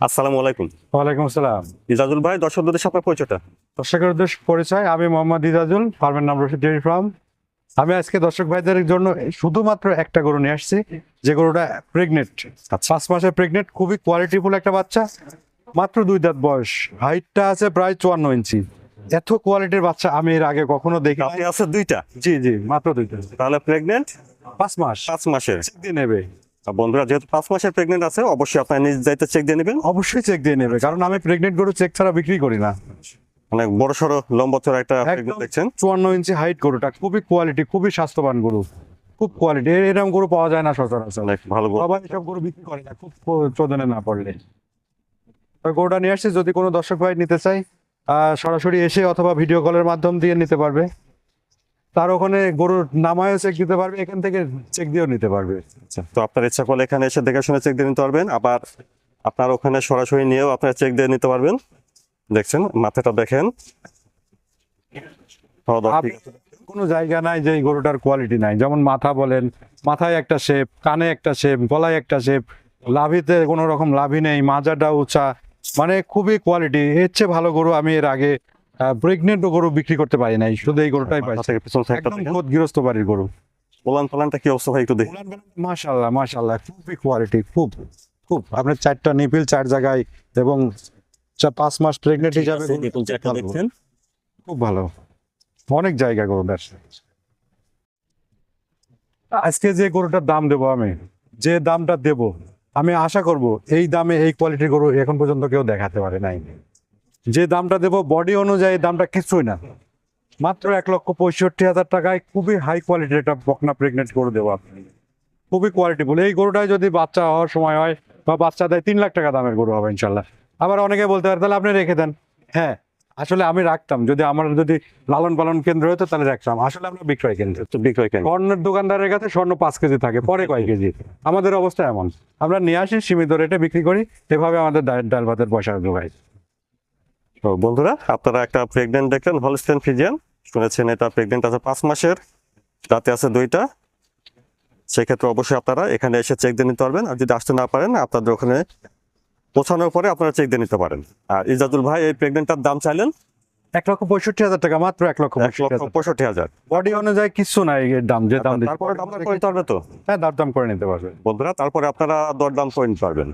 আসসালামু আলাইকুম। ওয়ালাইকুম আসসালাম। ইজাজুল ভাই দর্শকদের সাথে পরিচয়টা? দর্শকের উদ্দেশ্য পরিচয় আমি মোহাম্মদ ইজাজুল ফার্মের নাম রশিদ ডেয়ারি ফার্ম আমি আজকে দর্শক ভাইদের জন্য শুধুমাত্র একটা গরু নিয়ে আসছি যে গরুটা প্রেগনেন্ট পাঁচ মাসের প্রেগনেন্ট খুবই কোয়ালিটিফুল একটা বাচ্চা মাত্র দুই দাঁত বয়স। হাইটটা আছে প্রায় চুয়ান্ন ইঞ্চি। এত কোয়ালিটির বাচ্চা আমি এর আগে কখনো দেখি আছে দুইটা? জি জি মাত্র দুই দাঁত তাহলে প্রেগনেন্ট পাঁচ মাস। পাঁচ মাসের। নেবে। বন্ধুরা যেহেতু পাঁচ মাসের প্রেগনেন্ট আছে অবশ্যই আপনার নিজ দায়িত্বে চেক দিয়ে নেবেন। অবশ্যই চেক দিয়ে নেবে কারণ আমি প্রেগনেন্ট গরু চেক ছাড়া বিক্রি করি না। অনেক বড় সড়ো লম্বা চড়া একটা দেখছেন? চুয়ান্ন ইঞ্চি হাইট গরুটা খুবই কোয়ালিটি খুবই স্বাস্থ্যবান গরু। খুব কোয়ালিটি এরকম গরু পাওয়া যায় না সচরাচর। ভালো। সবাই সব গরু বিক্রি করে না খুব চোদনে না পড়লে। গরুটা নিয়ে আসছি যদি কোনো দর্শক ভাই নিতে চাই আহ, সরাসরি এসে অথবা ভিডিও কলের মাধ্যম দিয়ে নিতে পারবে। তার ওখানে গরুর নামায়ও চেক দিতে পারবে এখান থেকে চেক দিয়েও নিতে পারবে। আচ্ছা, তো আপনার ইচ্ছা করলে এখানে এসে দেখে শুনে চেক দিয়ে নিতে পারবেন। আবার আপনার ওখানে সরাসরি নিয়েও আপনার চেক দিয়ে নিতে পারবেন। দেখছেন মাথাটা দেখেন। দাওয়া কোনো জায়গা নাই যে গরুটার কোয়ালিটি নাই। যেমন মাথা বলেন মাথায় একটা শেপ কানে একটা শেপ গলায় একটা শেপ লাভিতে কোনো রকম লাভি নেই মাজাটা উঁচা। মানে খুবই কোয়ালিটি এর চেয়ে ভালো গরু আমি এর আগে প্রেগনেন্ট গরু বিক্রি করতে পারি নাই শুধু এই গরুটাই পাইছি। একদম খোদ গৃহস্থ বাড়ির গরু। কি অবস্থা ভাই একটু দেখি। মাশাল্লাহ মাশাল্লাহ খুবই কোয়ালিটি খুব খুব। আপনার চারটা নিপিল চার জায়গায় এবং পাঁচ মাস প্রেগনেন্ট হিসাবে গরু খুব ভালো। দেখছেন। খুব ভালো। অনেক জায়গা গরুটার আজকে যে গরুটার দাম দেবো আমি যে দামটা দেব আমি আশা করব এই দামে এই কোয়ালিটির গরু এখন পর্যন্ত কেউ দেখাতে পারে নাই। যে দামটা দেব বডি অনুযায়ী দামটা কিছুই না। মাত্র এক লক্ষ পঁয়ষট্টি হাজার টাকায় খুবই হাই কোয়ালিটির একটা বকনা প্রেগনেন্ট গরু দেবো আপনি খুবই কোয়ালিটিফুল এই গরুটায় যদি বাচ্চা হওয়ার সময় হয় বা বাচ্চা দেয় তিন লাখ টাকা দামের গরু হবে ইনশাল্লাহ। আবার অনেকে বলতে পারে তাহলে আপনি রেখে দেন। হ্যাঁ আসলে আমি রাখতাম। যদি আমার যদি লালন পালন কেন্দ্র হতো তাহলে রাখতাম। আসলে আমরা বিক্রয় কেন্দ্র। বিক্রয় কেন স্বর্ণের দোকানদারের কাছে স্বর্ণ পাঁচ কেজি থাকে পরে কয় কেজি। আমাদের অবস্থা এমন। আমরা নিয়ে আসি সীমিত রেটে বিক্রি করি। এভাবে আমাদের ডাল- ডাল ভাতের পয়সা যোগাই তো বন্ধুরা আপনারা একটা প্রেগনেন্ট দেখলেন হলস্টেন ফিজিয়ান শুনেছেন এটা প্রেগনেন্ট আছে পাঁচ মাসের রাতে আছে দুইটা। সেক্ষেত্রে অবশ্যই আপনারা এখানে এসে চেক দিয়ে নিতে পারবেন। আর যদি আসতে না পারেন আপনাদের ওখানে পৌঁছানোর পরে আপনারা চেক দিয়ে নিতে পারেন। আর ইজাদুল ভাই এই প্রেগনেন্টটার দাম চাইলেন? এক লক্ষ পঁয়ষট্টি হাজার টাকা মাত্র এক লক্ষ পঁয়ষট্টি হাজার বডি অনুযায়ী কিচ্ছু নাই এর দাম যে দাম তারপরে দাম দর করে নিতে পারবে তো? হ্যাঁ দাম দাম করে নিতে পারবে। বন্ধুরা তারপরে আপনারা দরদাম করে নিতে পারবেন।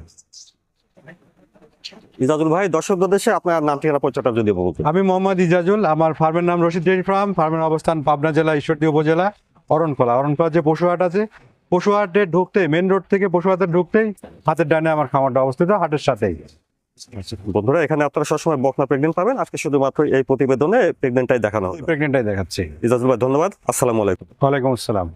ইজাদুল ভাই দর্শকদের দেশে আপনার নাম ঠিকানা পরিচয়টা যদি বলতেন আমি মোহাম্মদ ইজাজুল আমার ফার্মের নাম রশিদ ডেয়ারি ফার্ম ফার্মের অবস্থান পাবনা জেলা ঈশ্বরদী উপজেলা অরণখোলা। অরণখোলা যে পশুহাট আছে পশুহাটে ঢুকতে মেন রোড থেকে পশুহাটে ঢুকতেই হাতের ডানে আমার খামারটা অবস্থিত হাটের সাথেই। বন্ধুরা এখানে আপনারা সবসময় বকনা প্রেগনেন্ট পাবেন। আজকে শুধুমাত্র এই প্রতিবেদনে প্রেগনেন্টটাই দেখানো হবে। প্রেগনেন্টটাই দেখাচ্ছি। ইজাজুল ভাই ধন্যবাদ। আসসালামু আলাইকুম। ওয়ালাইকুম আসসালাম।